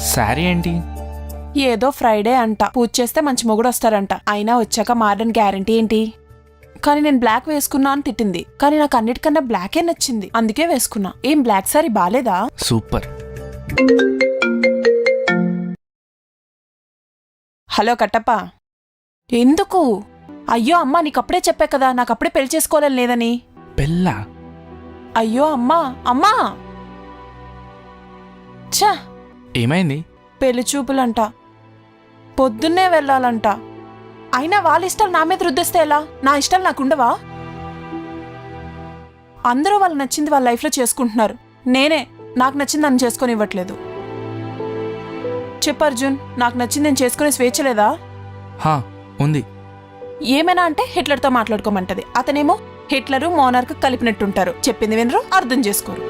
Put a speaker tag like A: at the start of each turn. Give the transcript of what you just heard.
A: శారీ ఏంటి?
B: ఏదో ఫ్రైడే అంట. పూజ చేస్తే మంచి మొగుడు వస్తారంట అయినా వచ్చాక మారని గ్యారంటీ ఏంటి? కానీ నేను బ్లాక్ వేసుకున్నా అని తిట్టింది. కానీ నాకు అన్నిటికన్నా బ్లాకే నచ్చింది. అందుకే వేసుకున్నా. ఏం బ్లాక్ సారీ బాలేదా?
A: సూపర్.
B: హలో కట్టప్ప. ఎందుకు? అయ్యో అమ్మా నీకు అప్పుడే చెప్పా కదా నాకు అప్పుడే పెళ్ళి చేసుకోవాలని లేదని.
A: పెళ్ళ?
B: అయ్యో అమ్మా అమ్మా! ఛ!
A: ఏమైంది?
B: పెళ్ళి చూపులంట. పొద్దున్నే వెళ్ళాలంట. అయినా వాళ్ళ ఇష్టాలు నా మీద రుద్దేస్తే ఎలా? నా ఇష్టాలు నాకుండవా? అందరూ వాళ్ళు నచ్చింది వాళ్ళ లైఫ్లో చేసుకుంటున్నారు. నేనే నాకు నచ్చింది నన్ను చేసుకొని ఇవ్వట్లేదు చెప్పు అర్జున్ నాకు నచ్చింది నేను చేసుకునే స్వేచ్ఛ లేదా?
A: హా ఉంది.
B: ఏమైనా అంటే హిట్లర్తో మాట్లాడుకోమంటది. అతనేమో హిట్లరు మోనార్క్ కలిపినట్టుంటారు. చెప్పింది వినరు అర్థం చేసుకోరు.